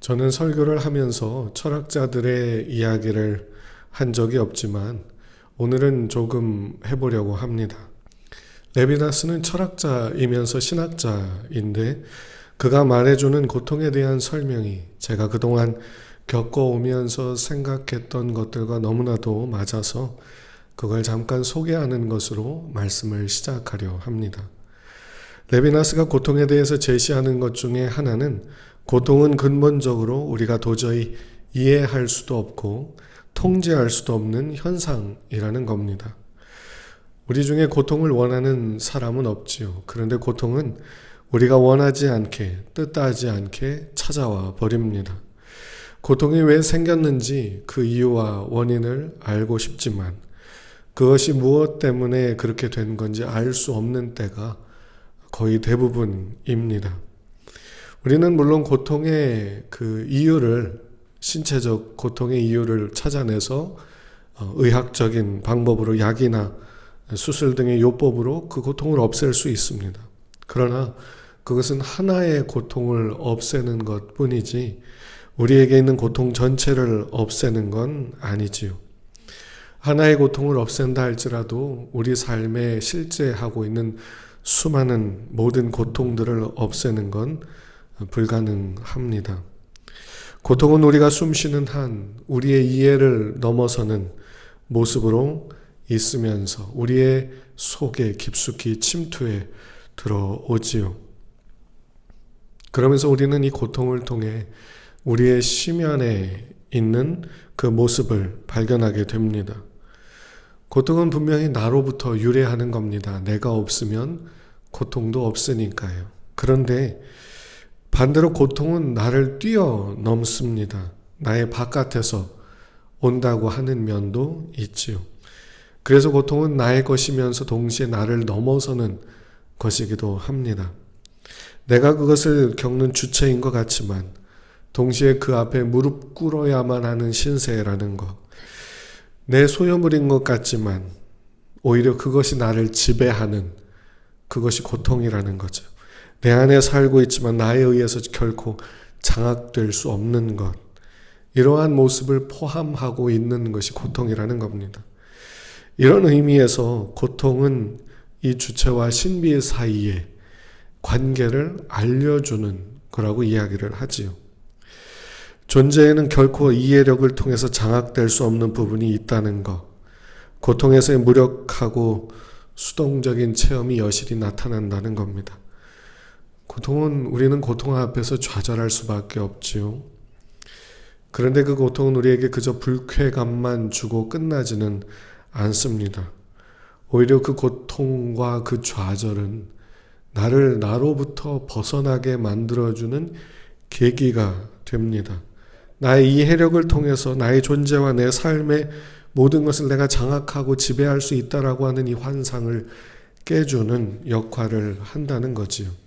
저는 설교를 하면서 철학자들의 이야기를 한 적이 없지만 오늘은 조금 해보려고 합니다. 레비나스는 철학자이면서 신학자인데 그가 말해주는 고통에 대한 설명이 제가 그동안 겪어오면서 생각했던 것들과 너무나도 맞아서 그걸 잠깐 소개하는 것으로 말씀을 시작하려 합니다. 레비나스가 고통에 대해서 제시하는 것 중에 하나는 고통은 근본적으로 우리가 도저히 이해할 수도 없고 통제할 수도 없는 현상이라는 겁니다. 우리 중에 고통을 원하는 사람은 없지요. 그런데 고통은 우리가 원하지 않게, 뜻하지 않게 찾아와 버립니다. 고통이 왜 생겼는지 그 이유와 원인을 알고 싶지만 그것이 무엇 때문에 그렇게 된 건지 알 수 없는 때가 거의 대부분입니다. 우리는 물론 고통의 그 이유를 신체적 고통의 이유를 찾아내서 어, 의학적인 방법으로 약이나 수술 등의 요법으로 그 고통을 없앨 수 있습니다. 그러나 그것은 하나의 고통을 없애는 것 뿐이지 우리에게 있는 고통 전체를 없애는 건 아니지요. 하나의 고통을 없앤다 할지라도 우리 삶에 실제 하고 있는 수많은 모든 고통들을 없애는 건 불가능합니다. 고통은 우리가 숨쉬는 한 우리의 이해를 넘어서는 모습으로 있으면서 우리의 속에 깊숙이 침투해 들어오지요. 그러면서 우리는 이 고통을 통해 우리의 심연에 있는 그 모습을 발견하게 됩니다. 고통은 분명히 나로부터 유래하는 겁니다. 내가 없으면 고통도 없으니까요. 그런데 반대로 고통은 나를 뛰어넘습니다. 나의 바깥에서 온다고 하는 면도 있지요. 그래서 고통은 나의 것이면서 동시에 나를 넘어서는 것이기도 합니다. 내가 그것을 겪는 주체인 것 같지만 동시에 그 앞에 무릎 꿇어야만 하는 신세라는 것. 내 소유물인 것 같지만 오히려 그것이 나를 지배하는 그것이 고통이라는 거죠. 내 안에 살고 있지만 나에 의해서 결코 장악될 수 없는 것. 이러한 모습을 포함하고 있는 것이 고통이라는 겁니다. 이런 의미에서 고통은 이 주체와 신비 사이의 관계를 알려주는 거라고 이야기를 하지요. 존재에는 결코 이해력을 통해서 장악될 수 없는 부분이 있다는 것. 고통에서의 무력하고 수동적인 체험이 여실히 나타난다는 겁니다. 고통은 우리는 고통 앞에서 좌절할 수밖에 없지요. 그런데 그 고통은 우리에게 그저 불쾌감만 주고 끝나지는 않습니다. 오히려 그 고통과 그 좌절은 나를 나로부터 벗어나게 만들어주는 계기가 됩니다. 나의 이 해력을 통해서 나의 존재와 내 삶의 모든 것을 내가 장악하고 지배할 수 있다라고 하는 이 환상을 깨주는 역할을 한다는 거지요.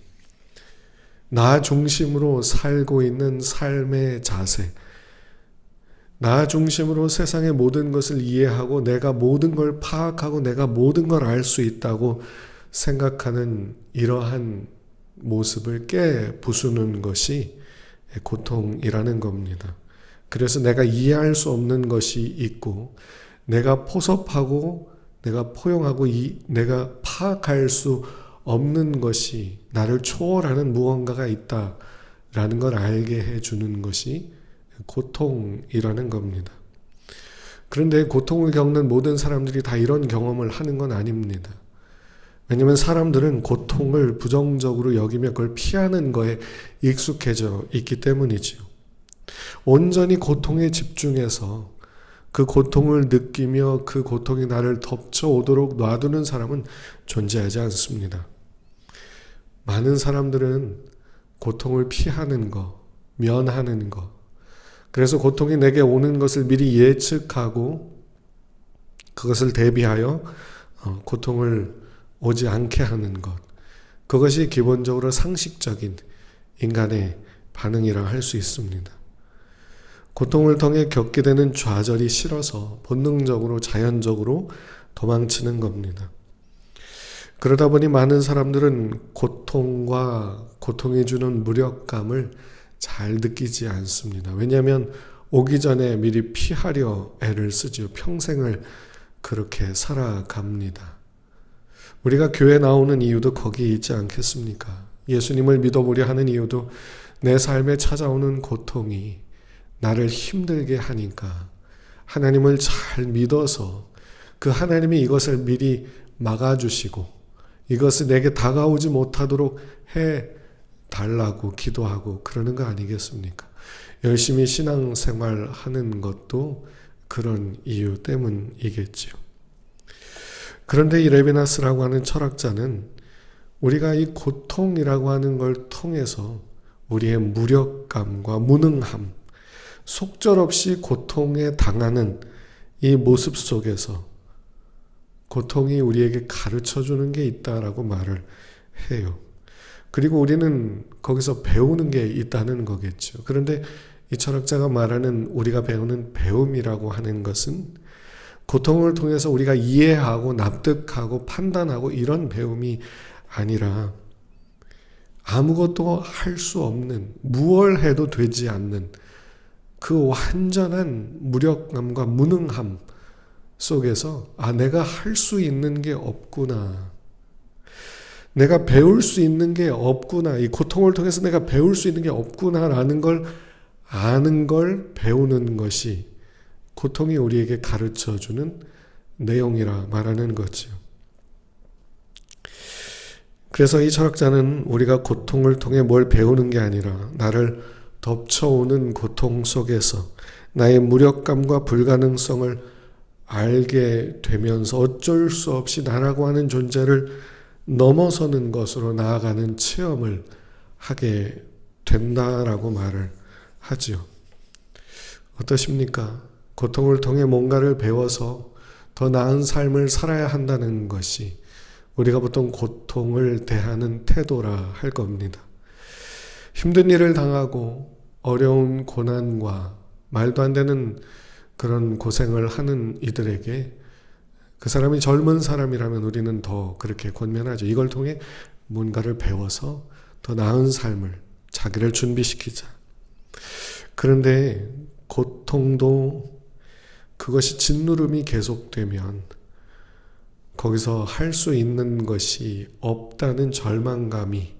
나 중심으로 살고 있는 삶의 자세, 나 중심으로 세상의 모든 것을 이해하고 내가 모든 걸 파악하고 내가 모든 걸 알 수 있다고 생각하는 이러한 모습을 깨 부수는 것이 고통이라는 겁니다. 그래서 내가 이해할 수 없는 것이 있고 내가 포섭하고 내가 포용하고 이, 내가 파악할 수 없는 것이 나를 초월하는 무언가가 있다라는 걸 알게 해주는 것이 고통이라는 겁니다. 그런데 고통을 겪는 모든 사람들이 다 이런 경험을 하는 건 아닙니다. 왜냐하면 사람들은 고통을 부정적으로 여기며 그걸 피하는 거에 익숙해져 있기 때문이지요. 온전히 고통에 집중해서 그 고통을 느끼며 그 고통이 나를 덮쳐오도록 놔두는 사람은 존재하지 않습니다. 많은 사람들은 고통을 피하는 거, 면하는 거, 그래서 고통이 내게 오는 것을 미리 예측하고 그것을 대비하여 어, 고통을 오지 않게 하는 것. 그것이 기본적으로 상식적인 인간의 반응이라 할 수 있습니다. 고통을 통해 겪게 되는 좌절이 싫어서 본능적으로 자연적으로 도망치는 겁니다. 그러다 보니 많은 사람들은 고통과 고통이 주는 무력감을 잘 느끼지 않습니다. 왜냐하면 오기 전에 미리 피하려 애를 쓰지요. 평생을 그렇게 살아갑니다. 우리가 교회 나오는 이유도 거기에 있지 않겠습니까? 예수님을 믿어보려 하는 이유도 내 삶에 찾아오는 고통이 나를 힘들게 하니까 하나님을 잘 믿어서 그 하나님이 이것을 미리 막아주시고 이것을 내게 다가오지 못하도록 해 달라고 기도하고 그러는 거 아니겠습니까? 열심히 신앙생활 하는 것도 그런 이유 때문이겠지요. 그런데 이 레비나스라고 하는 철학자는 우리가 이 고통이라고 하는 걸 통해서 우리의 무력감과 무능함, 속절없이 고통에 당하는 이 모습 속에서 고통이 우리에게 가르쳐 주는 게 있다라고 말을 해요. 그리고 우리는 거기서 배우는 게 있다는 거겠죠. 그런데 이 철학자가 말하는 우리가 배우는 배움이라고 하는 것은 고통을 통해서 우리가 이해하고 납득하고 판단하고 이런 배움이 아니라 아무것도 할 수 없는 무얼 해도 되지 않는 그 완전한 무력감과 무능함 속에서 아 내가 할 수 있는 게 없구나. 내가 배울 수 있는 게 없구나. 이 고통을 통해서 내가 배울 수 있는 게 없구나라는 걸 아는 걸 배우는 것이 고통이 우리에게 가르쳐 주는 내용이라 말하는 거죠. 그래서 이 철학자는 우리가 고통을 통해 뭘 배우는 게 아니라 나를 덮쳐오는 고통 속에서 나의 무력감과 불가능성을 알게 되면서 어쩔 수 없이 나라고 하는 존재를 넘어서는 것으로 나아가는 체험을 하게 된다라고 말을 하지요. 어떠십니까? 고통을 통해 뭔가를 배워서 더 나은 삶을 살아야 한다는 것이 우리가 보통 고통을 대하는 태도라 할 겁니다. 힘든 일을 당하고 어려운 고난과 말도 안 되는 그런 고생을 하는 이들에게 그 사람이 젊은 사람이라면 우리는 더 그렇게 권면하죠. 이걸 통해 뭔가를 배워서 더 나은 삶을 자기를 준비시키자. 그런데 고통도 그것이 짓누름이 계속되면 거기서 할 수 있는 것이 없다는 절망감이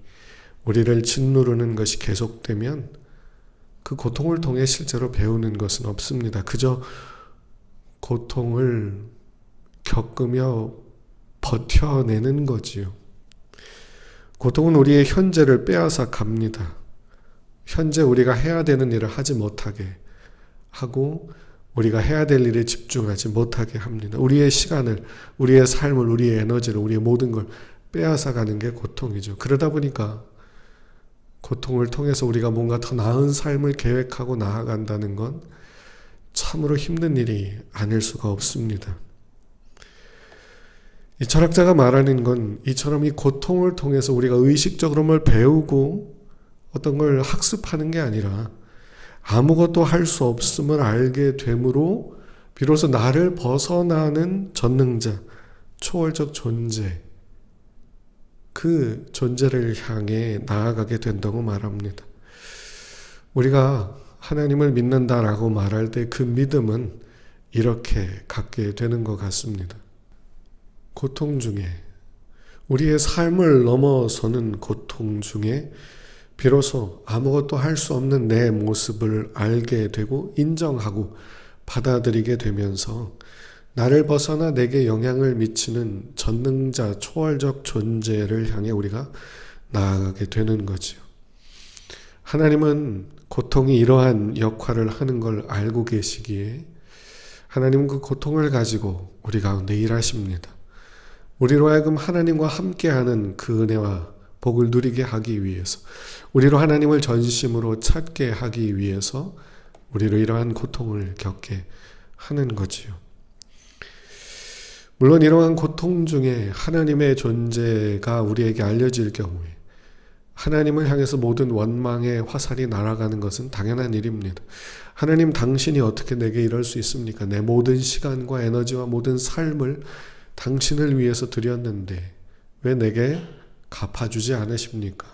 우리를 짓누르는 것이 계속되면 그 고통을 통해 실제로 배우는 것은 없습니다. 그저 고통을 겪으며 버텨내는 거지요. 고통은 우리의 현재를 빼앗아 갑니다. 현재 우리가 해야 되는 일을 하지 못하게 하고 우리가 해야 될 일에 집중하지 못하게 합니다. 우리의 시간을, 우리의 삶을, 우리의 에너지를, 우리의 모든 걸 빼앗아 가는 게 고통이죠. 그러다 보니까 고통을 통해서 우리가 뭔가 더 나은 삶을 계획하고 나아간다는 건 참으로 힘든 일이 아닐 수가 없습니다. 이 철학자가 말하는 건 이처럼 이 고통을 통해서 우리가 의식적으로 뭘 배우고 어떤 걸 학습하는 게 아니라 아무것도 할 수 없음을 알게 되므로 비로소 나를 벗어나는 전능자, 초월적 존재, 그 존재를 향해 나아가게 된다고 말합니다. 우리가 하나님을 믿는다라고 말할 때 그 믿음은 이렇게 갖게 되는 것 같습니다. 고통 중에, 우리의 삶을 넘어서는 고통 중에 비로소 아무것도 할 수 없는 내 모습을 알게 되고 인정하고 받아들이게 되면서 나를 벗어나 내게 영향을 미치는 전능자 초월적 존재를 향해 우리가 나아가게 되는 거지요. 하나님은 고통이 이러한 역할을 하는 걸 알고 계시기에 하나님은 그 고통을 가지고 우리 가운데 일하십니다. 우리로 하여금 하나님과 함께하는 그 은혜와 복을 누리게 하기 위해서 우리로 하나님을 전심으로 찾게 하기 위해서 우리로 이러한 고통을 겪게 하는 거지요. 물론 이러한 고통 중에 하나님의 존재가 우리에게 알려질 경우에 하나님을 향해서 모든 원망의 화살이 날아가는 것은 당연한 일입니다. 하나님 당신이 어떻게 내게 이럴 수 있습니까? 내 모든 시간과 에너지와 모든 삶을 당신을 위해서 드렸는데 왜 내게 갚아주지 않으십니까?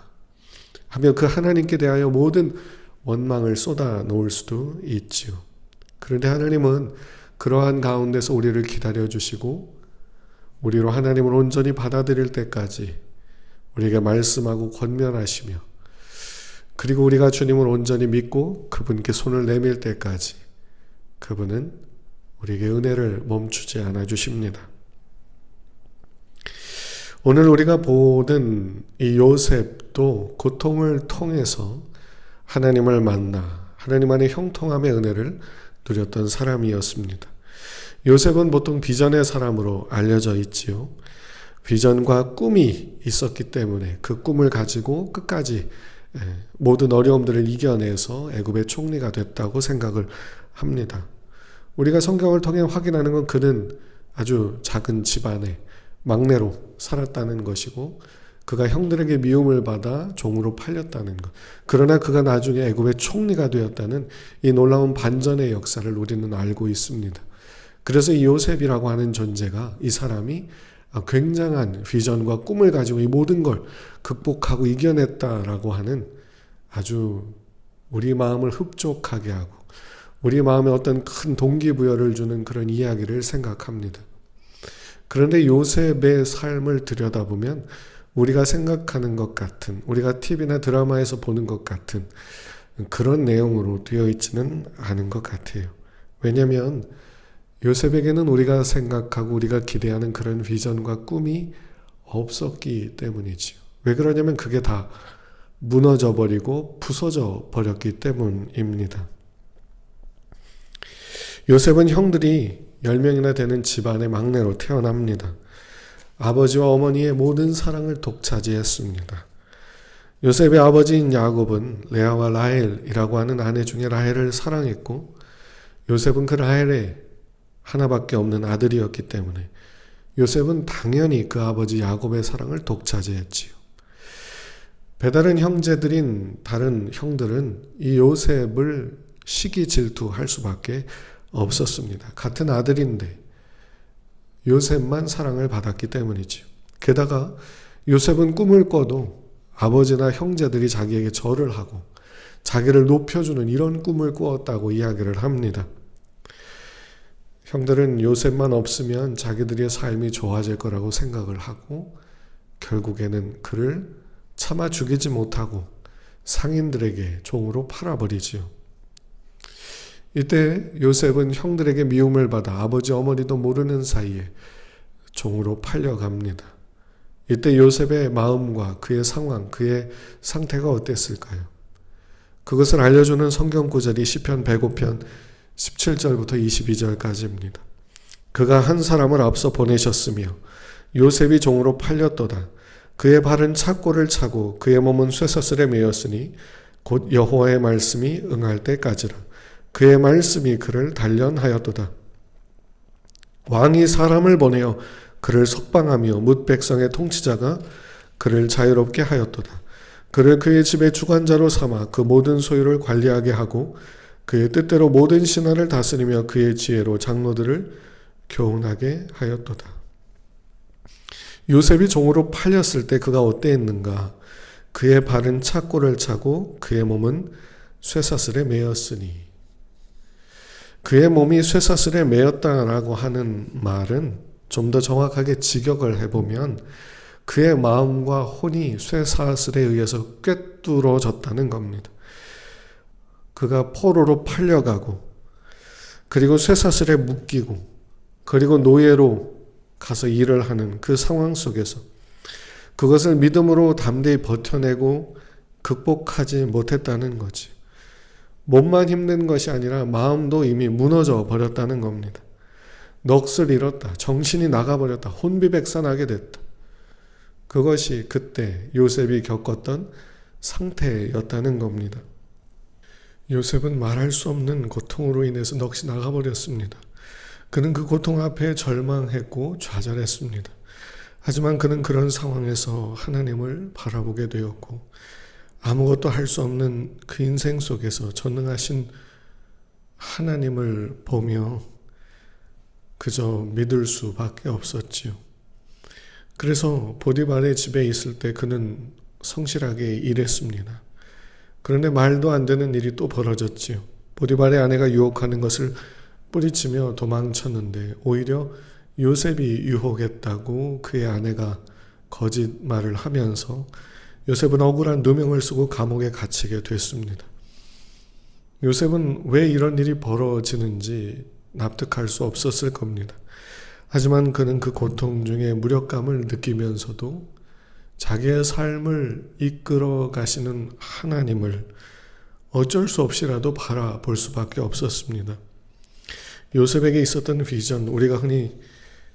하며 그 하나님께 대하여 모든 원망을 쏟아 놓을 수도 있지요. 그런데 하나님은 그러한 가운데서 우리를 기다려 주시고 우리로 하나님을 온전히 받아들일 때까지 우리에게 말씀하고 권면하시며 그리고 우리가 주님을 온전히 믿고 그분께 손을 내밀 때까지 그분은 우리에게 은혜를 멈추지 않아 주십니다. 오늘 우리가 보는 이 요셉도 고통을 통해서 하나님을 만나 하나님 안의 형통함의 은혜를 누렸던 사람이었습니다. 요셉은 보통 비전의 사람으로 알려져 있지요. 비전과 꿈이 있었기 때문에 그 꿈을 가지고 끝까지 예, 모든 어려움들을 이겨내서 애굽의 총리가 됐다고 생각을 합니다. 우리가 성경을 통해 확인하는 건 그는 아주 작은 집안의 막내로 살았다는 것이고 그가 형들에게 미움을 받아 종으로 팔렸다는 것. 그러나 그가 나중에 애굽의 총리가 되었다는 이 놀라운 반전의 역사를 우리는 알고 있습니다. 그래서 이 요셉이라고 하는 존재가 이 사람이 굉장한 비전과 꿈을 가지고 이 모든 걸 극복하고 이겨냈다라고 하는 아주 우리 마음을 흡족하게 하고 우리 마음에 어떤 큰 동기부여를 주는 그런 이야기를 생각합니다. 그런데 요셉의 삶을 들여다보면 우리가 생각하는 것 같은, 우리가 TV나 드라마에서 보는 것 같은 그런 내용으로 되어 있지는 않은 것 같아요. 왜냐하면 요셉에게는 우리가 생각하고 우리가 기대하는 그런 비전과 꿈이 없었기 때문이지요. 왜 그러냐면 그게 다 무너져 버리고 부서져 버렸기 때문입니다. 요셉은 형들이 10명이나 되는 집안의 막내로 태어납니다. 아버지와 어머니의 모든 사랑을 독차지했습니다. 요셉의 아버지인 야곱은 레아와 라헬이라고 하는 아내 중에 라헬을 사랑했고 요셉은 그 라헬의 하나밖에 없는 아들이었기 때문에 요셉은 당연히 그 아버지 야곱의 사랑을 독차지했지요. 배다른 형제들인 다른 형들은 이 요셉을 시기 질투할 수밖에 없었습니다. 같은 아들인데 요셉만 사랑을 받았기 때문이지요. 게다가 요셉은 꿈을 꿔도 아버지나 형제들이 자기에게 절을 하고 자기를 높여주는 이런 꿈을 꾸었다고 이야기를 합니다. 형들은 요셉만 없으면 자기들의 삶이 좋아질 거라고 생각을 하고 결국에는 그를 참아 죽이지 못하고 상인들에게 종으로 팔아버리지요. 이때 요셉은 형들에게 미움을 받아 아버지 어머니도 모르는 사이에 종으로 팔려갑니다. 이때 요셉의 마음과 그의 상황, 그의 상태가 어땠을까요? 그것을 알려주는 성경 구절이 시편 105편 17절부터 22절까지입니다. 그가 한 사람을 앞서 보내셨으며 요셉이 종으로 팔렸도다. 그의 발은 착고를 차고 그의 몸은 쇠사슬에 매였으니 곧 여호와의 말씀이 응할 때까지라. 그의 말씀이 그를 단련하였도다. 왕이 사람을 보내어 그를 석방하며 뭇 백성의 통치자가 그를 자유롭게 하였도다. 그를 그의 집의 주관자로 삼아 그 모든 소유를 관리하게 하고 그의 뜻대로 모든 신하를 다스리며 그의 지혜로 장로들을 교훈하게 하였도다. 요셉이 종으로 팔렸을 때 그가 어땠는가? 그의 발은 착고를 차고 그의 몸은 쇠사슬에 매였으니 그의 몸이 쇠사슬에 매였다라고 하는 말은 좀 더 정확하게 직역을 해보면 그의 마음과 혼이 쇠사슬에 의해서 꿰뚫어졌다는 겁니다. 그가 포로로 팔려가고 그리고 쇠사슬에 묶이고 그리고 노예로 가서 일을 하는 그 상황 속에서 그것을 믿음으로 담대히 버텨내고 극복하지 못했다는 거지. 몸만 힘든 것이 아니라 마음도 이미 무너져 버렸다는 겁니다. 넋을 잃었다. 정신이 나가버렸다. 혼비백산하게 됐다. 그것이 그때 요셉이 겪었던 상태였다는 겁니다. 요셉은 말할 수 없는 고통으로 인해서 넋이 나가버렸습니다. 그는 그 고통 앞에 절망했고 좌절했습니다. 하지만 그는 그런 상황에서 하나님을 바라보게 되었고 아무것도 할 수 없는 그 인생 속에서 전능하신 하나님을 보며 그저 믿을 수밖에 없었지요. 그래서 보디발의 집에 있을 때 그는 성실하게 일했습니다. 그런데 말도 안 되는 일이 또 벌어졌지요. 보디발의 아내가 유혹하는 것을 뿌리치며 도망쳤는데 오히려 요셉이 유혹했다고 그의 아내가 거짓말을 하면서 요셉은 억울한 누명을 쓰고 감옥에 갇히게 됐습니다. 요셉은 왜 이런 일이 벌어지는지 납득할 수 없었을 겁니다. 하지만 그는 그 고통 중에 무력감을 느끼면서도 자기의 삶을 이끌어 가시는 하나님을 어쩔 수 없이라도 바라볼 수밖에 없었습니다. 요셉에게 있었던 비전, 우리가 흔히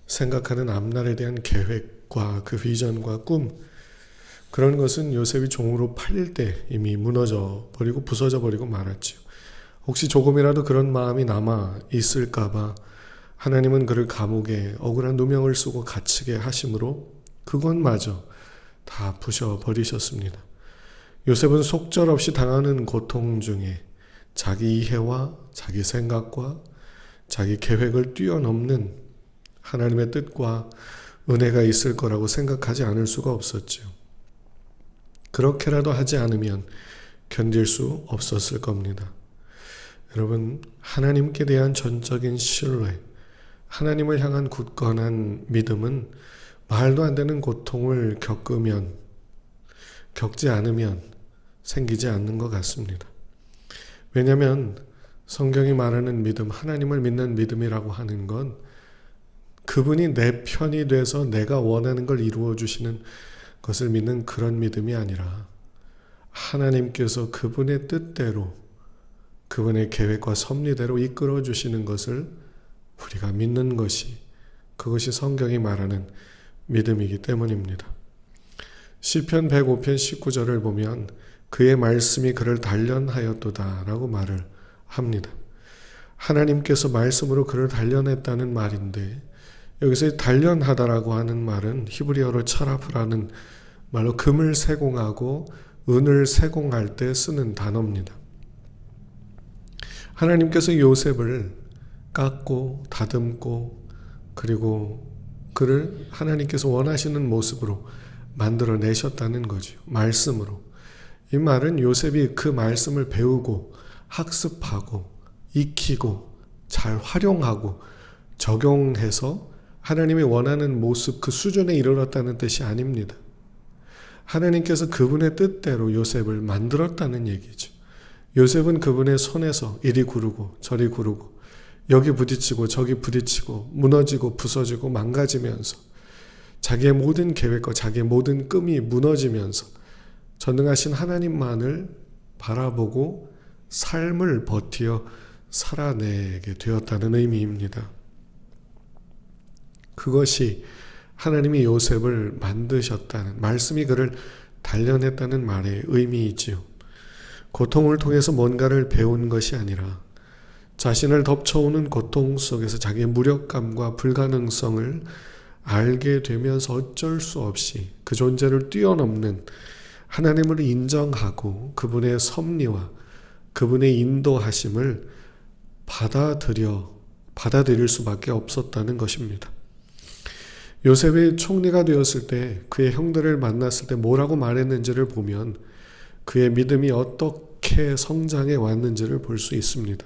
생각하는 앞날에 대한 계획과 그 비전과 꿈, 그런 것은 요셉이 종으로 팔릴 때 이미 무너져 버리고 부서져 버리고 말았지요. 혹시 조금이라도 그런 마음이 남아 있을까봐 하나님은 그를 감옥에 억울한 누명을 쓰고 갇히게 하심으로 그것마저 다 부셔버리셨습니다. 요셉은 속절없이 당하는 고통 중에 자기 이해와 자기 생각과 자기 계획을 뛰어넘는 하나님의 뜻과 은혜가 있을 거라고 생각하지 않을 수가 없었지요. 그렇게라도 하지 않으면 견딜 수 없었을 겁니다. 여러분, 하나님께 대한 전적인 신뢰, 하나님을 향한 굳건한 믿음은 말도 안 되는 고통을 겪으면, 겪지 않으면 생기지 않는 것 같습니다. 왜냐하면 성경이 말하는 믿음, 하나님을 믿는 믿음이라고 하는 건 그분이 내 편이 돼서 내가 원하는 걸 이루어 주시는 것을 믿는 그런 믿음이 아니라 하나님께서 그분의 뜻대로 그분의 계획과 섭리대로 이끌어 주시는 것을 우리가 믿는 것이 그것이 성경이 말하는 믿음이기 때문입니다. 시편 105편 19절을 보면 그의 말씀이 그를 단련하였도다라고 말을 합니다. 하나님께서 말씀으로 그를 단련했다는 말인데 여기서 단련하다라고 하는 말은 히브리어로 차라프라는 말로 금을 세공하고 은을 세공할 때 쓰는 단어입니다. 하나님께서 요셉을 깎고 다듬고 그리고 그를 하나님께서 원하시는 모습으로 만들어 내셨다는 거죠. 말씀으로. 이 말은 요셉이 그 말씀을 배우고 학습하고 익히고 잘 활용하고 적용해서 하나님이 원하는 모습 그 수준에 이르렀다는 뜻이 아닙니다. 하나님께서 그분의 뜻대로 요셉을 만들었다는 얘기죠. 요셉은 그분의 손에서 이리 구르고 저리 구르고 여기 부딪히고 저기 부딪히고 무너지고 부서지고 망가지면서 자기의 모든 계획과 자기의 모든 꿈이 무너지면서 전능하신 하나님만을 바라보고 삶을 버티어 살아내게 되었다는 의미입니다. 그것이 하나님이 요셉을 만드셨다는 말씀이 그를 단련했다는 말의 의미이지요. 고통을 통해서 뭔가를 배운 것이 아니라 자신을 덮쳐오는 고통 속에서 자기의 무력감과 불가능성을 알게 되면서 어쩔 수 없이 그 존재를 뛰어넘는 하나님을 인정하고 그분의 섭리와 그분의 인도하심을 받아들여 받아들일 수밖에 없었다는 것입니다. 요셉이 총리가 되었을 때 그의 형들을 만났을 때 뭐라고 말했는지를 보면 그의 믿음이 어떻게 성장해 왔는지를 볼 수 있습니다.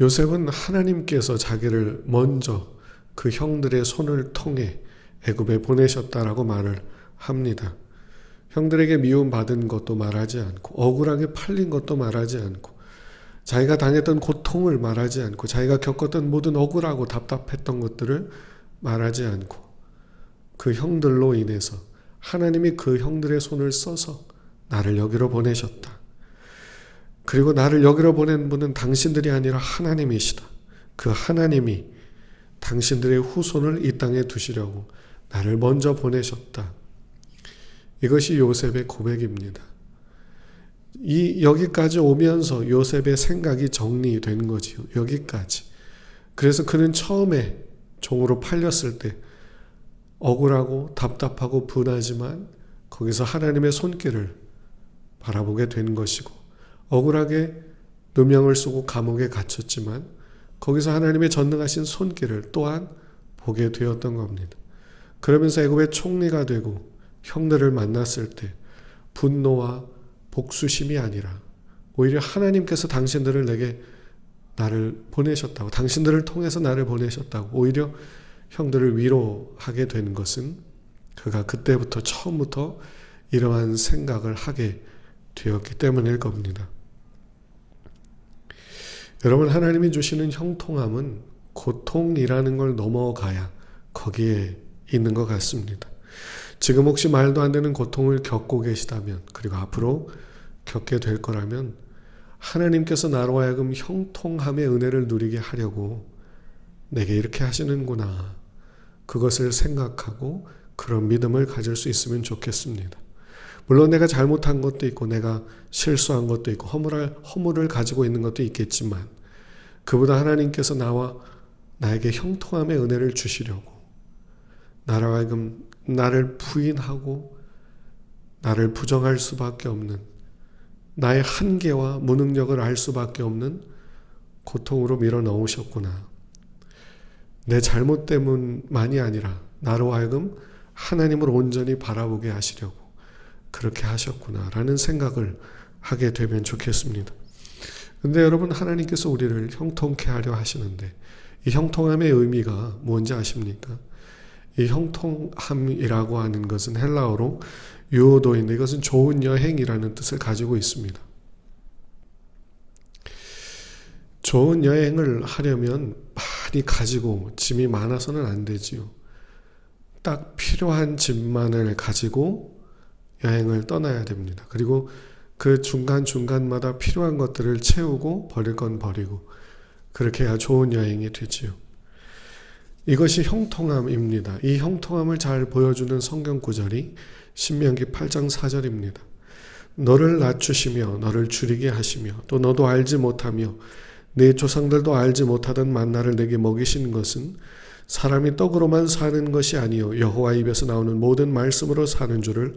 요셉은 하나님께서 자기를 먼저 그 형들의 손을 통해 애굽에 보내셨다라고 말을 합니다. 형들에게 미움 받은 것도 말하지 않고 억울하게 팔린 것도 말하지 않고 자기가 당했던 고통을 말하지 않고 자기가 겪었던 모든 억울하고 답답했던 것들을 말하지 않고 그 형들로 인해서 하나님이 그 형들의 손을 써서 나를 여기로 보내셨다. 그리고 나를 여기로 보낸 분은 당신들이 아니라 하나님이시다. 그 하나님이 당신들의 후손을 이 땅에 두시려고 나를 먼저 보내셨다. 이것이 요셉의 고백입니다. 이 여기까지 오면서 요셉의 생각이 정리된 거지요. 여기까지. 그래서 그는 처음에 종으로 팔렸을 때 억울하고 답답하고 분하지만 거기서 하나님의 손길을 바라보게 된 것이고 억울하게 누명을 쓰고 감옥에 갇혔지만 거기서 하나님의 전능하신 손길을 또한 보게 되었던 겁니다. 그러면서 애굽의 총리가 되고 형들을 만났을 때 분노와 복수심이 아니라 오히려 하나님께서 당신들을 내게 나를 보내셨다고 당신들을 통해서 나를 보내셨다고 오히려 형들을 위로하게 된 것은 그가 그때부터 처음부터 이러한 생각을 하게 되었기 때문일 겁니다. 여러분 하나님이 주시는 형통함은 고통이라는 걸 넘어가야 거기에 있는 것 같습니다. 지금 혹시 말도 안 되는 고통을 겪고 계시다면 그리고 앞으로 겪게 될 거라면 하나님께서 나로 하여금 형통함의 은혜를 누리게 하려고 내게 이렇게 하시는구나. 그것을 생각하고 그런 믿음을 가질 수 있으면 좋겠습니다. 물론 내가 잘못한 것도 있고 내가 실수한 것도 있고 허물할, 허물을 가지고 있는 것도 있겠지만 그보다 하나님께서 나와 나에게 형통함의 은혜를 주시려고 나로 하여금 나를 부인하고 나를 부정할 수밖에 없는 나의 한계와 무능력을 알 수밖에 없는 고통으로 밀어 넣으셨구나. 내 잘못 때문만이 아니라 나로 하여금 하나님을 온전히 바라보게 하시려고 그렇게 하셨구나라는 생각을 하게 되면 좋겠습니다. 근데 여러분 하나님께서 우리를 형통케 하려 하시는데 이 형통함의 의미가 뭔지 아십니까? 이 형통함이라고 하는 것은 헬라어로 유오도인데 이것은 좋은 여행이라는 뜻을 가지고 있습니다. 좋은 여행을 하려면 많이 가지고 짐이 많아서는 안 되지요. 딱 필요한 짐만을 가지고 여행을 떠나야 됩니다. 그리고 그 중간중간마다 필요한 것들을 채우고 버릴 건 버리고 그렇게 해야 좋은 여행이 되지요. 이것이 형통함입니다. 이 형통함을 잘 보여주는 성경 구절이 신명기 8장 4절입니다. 너를 낮추시며 너를 줄이게 하시며 또 너도 알지 못하며 내 조상들도 알지 못하던 만나를 내게 먹이신 것은 사람이 떡으로만 사는 것이 아니요 여호와 입에서 나오는 모든 말씀으로 사는 줄을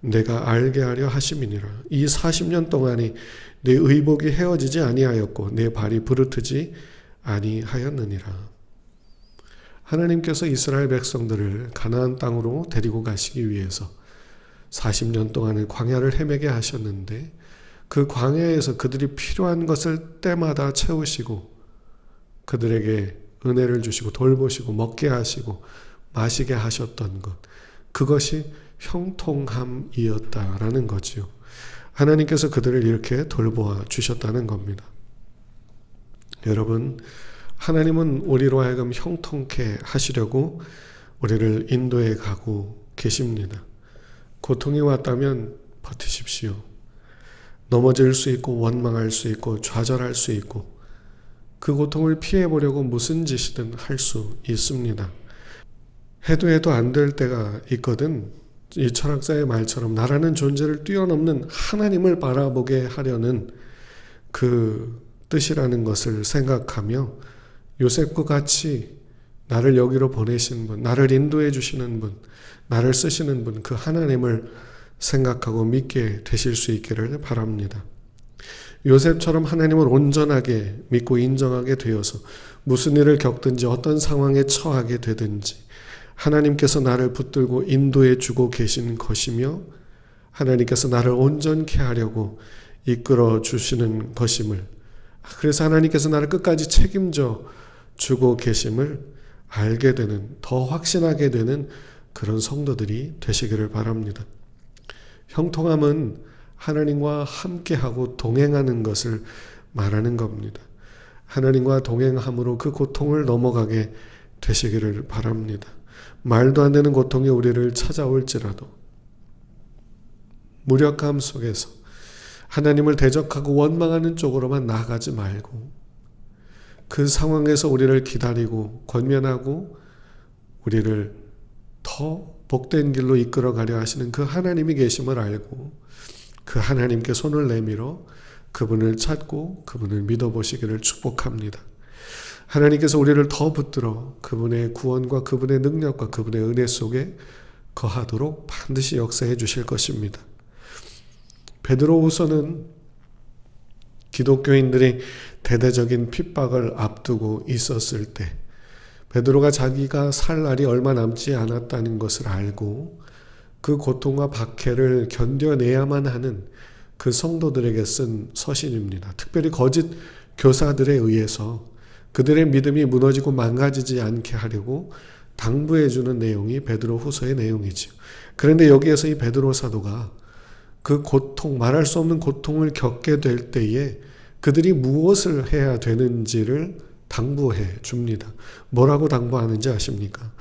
내가 알게 하려 하심이니라. 이 40년 동안이 내 의복이 헤어지지 아니하였고 내 발이 부르트지 아니하였느니라. 하나님께서 이스라엘 백성들을 가나안 땅으로 데리고 가시기 위해서 40년 동안의 광야를 헤매게 하셨는데 그 광야에서 그들이 필요한 것을 때마다 채우시고 그들에게 은혜를 주시고 돌보시고 먹게 하시고 마시게 하셨던 것 그것이 형통함이었다라는 거지요. 하나님께서 그들을 이렇게 돌보아 주셨다는 겁니다. 여러분 하나님은 우리로 하여금 형통케 하시려고 우리를 인도해 가고 계십니다. 고통이 왔다면 버티십시오. 넘어질 수 있고 원망할 수 있고 좌절할 수 있고 그 고통을 피해 보려고 무슨 짓이든 할 수 있습니다. 해도 해도 안 될 때가 있거든. 이 철학자의 말처럼 나라는 존재를 뛰어넘는 하나님을 바라보게 하려는 그 뜻이라는 것을 생각하며 요셉과 같이 나를 여기로 보내신 분, 나를 인도해 주시는 분, 나를 쓰시는 분, 그 하나님을 생각하고 믿게 되실 수 있기를 바랍니다. 요셉처럼 하나님을 온전하게 믿고 인정하게 되어서 무슨 일을 겪든지 어떤 상황에 처하게 되든지 하나님께서 나를 붙들고 인도해 주고 계신 것이며 하나님께서 나를 온전케 하려고 이끌어 주시는 것임을 그래서 하나님께서 나를 끝까지 책임져 주고 계심을 알게 되는 더 확신하게 되는 그런 성도들이 되시기를 바랍니다. 형통함은 하나님과 함께하고 동행하는 것을 말하는 겁니다. 하나님과 동행함으로 그 고통을 넘어가게 되시기를 바랍니다. 말도 안 되는 고통이 우리를 찾아올지라도 무력함 속에서 하나님을 대적하고 원망하는 쪽으로만 나아가지 말고 그 상황에서 우리를 기다리고 권면하고 우리를 더 복된 길로 이끌어 가려 하시는 그 하나님이 계심을 알고 그 하나님께 손을 내밀어 그분을 찾고 그분을 믿어보시기를 축복합니다. 하나님께서 우리를 더 붙들어 그분의 구원과 그분의 능력과 그분의 은혜 속에 거하도록 반드시 역사해 주실 것입니다. 베드로후서는 기독교인들이 대대적인 핍박을 앞두고 있었을 때 베드로가 자기가 살 날이 얼마 남지 않았다는 것을 알고 그 고통과 박해를 견뎌내야만 하는 그 성도들에게 쓴 서신입니다. 특별히 거짓 교사들에 의해서 그들의 믿음이 무너지고 망가지지 않게 하려고 당부해 주는 내용이 베드로 후서의 내용이지요. 그런데 여기에서 이 베드로 사도가 그 고통, 말할 수 없는 고통을 겪게 될 때에 그들이 무엇을 해야 되는지를 당부해 줍니다. 뭐라고 당부하는지 아십니까?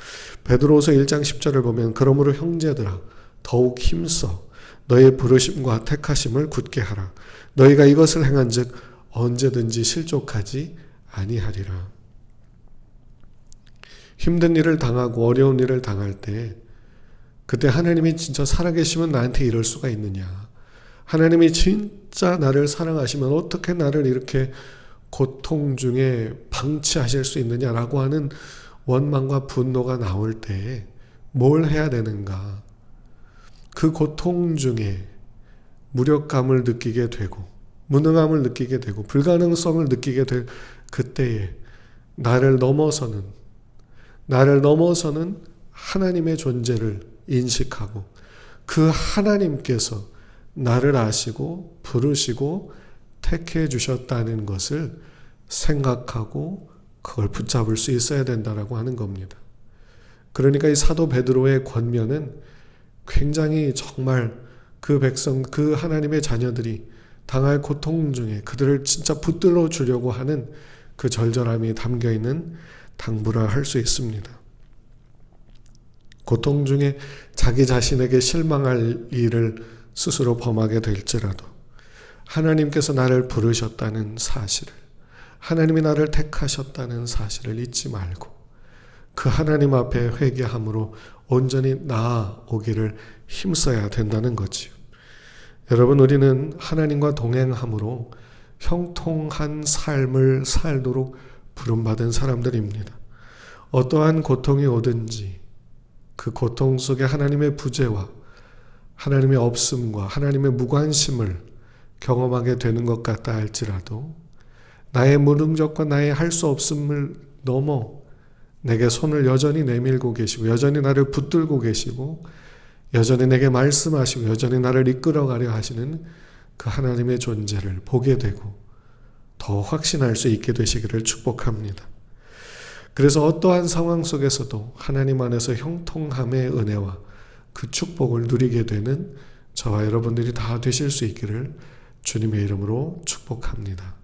베드로서 1장 10절을 보면 그러므로 형제들아 더욱 힘써 너의 부르심과 택하심을 굳게 하라. 너희가 이것을 행한즉 언제든지 실족하지 아니하리라. 힘든 일을 당하고 어려운 일을 당할 때 그때 하나님이 진짜 살아계시면 나한테 이럴 수가 있느냐? 하나님이 진짜 나를 사랑하시면 어떻게 나를 이렇게 고통 중에 방치하실 수 있느냐라고 하는 원망과 분노가 나올 때 뭘 해야 되는가? 그 고통 중에 무력감을 느끼게 되고 무능함을 느끼게 되고 불가능성을 느끼게 될 그때에 나를 넘어서는 나를 넘어서는 하나님의 존재를 인식하고 그 하나님께서 나를 아시고 부르시고 택해 주셨다는 것을 생각하고 그걸 붙잡을 수 있어야 된다라고 하는 겁니다. 그러니까 이 사도 베드로의 권면은 굉장히 정말 그 백성, 그 하나님의 자녀들이 당할 고통 중에 그들을 진짜 붙들어 주려고 하는 그 절절함이 담겨 있는 당부라 할 수 있습니다. 고통 중에 자기 자신에게 실망할 일을 스스로 범하게 될지라도 하나님께서 나를 부르셨다는 사실을 하나님이 나를 택하셨다는 사실을 잊지 말고 그 하나님 앞에 회개함으로 온전히 나아오기를 힘써야 된다는 거지요. 여러분 우리는 하나님과 동행함으로 형통한 삶을 살도록 부름받은 사람들입니다. 어떠한 고통이 오든지 그 고통 속에 하나님의 부재와 하나님의 없음과 하나님의 무관심을 경험하게 되는 것 같다 할지라도 나의 무능력과 나의 할 수 없음을 넘어 내게 손을 여전히 내밀고 계시고 여전히 나를 붙들고 계시고 여전히 내게 말씀하시고 여전히 나를 이끌어가려 하시는 그 하나님의 존재를 보게 되고 더 확신할 수 있게 되시기를 축복합니다. 그래서 어떠한 상황 속에서도 하나님 안에서 형통함의 은혜와 그 축복을 누리게 되는 저와 여러분들이 다 되실 수 있기를 주님의 이름으로 축복합니다.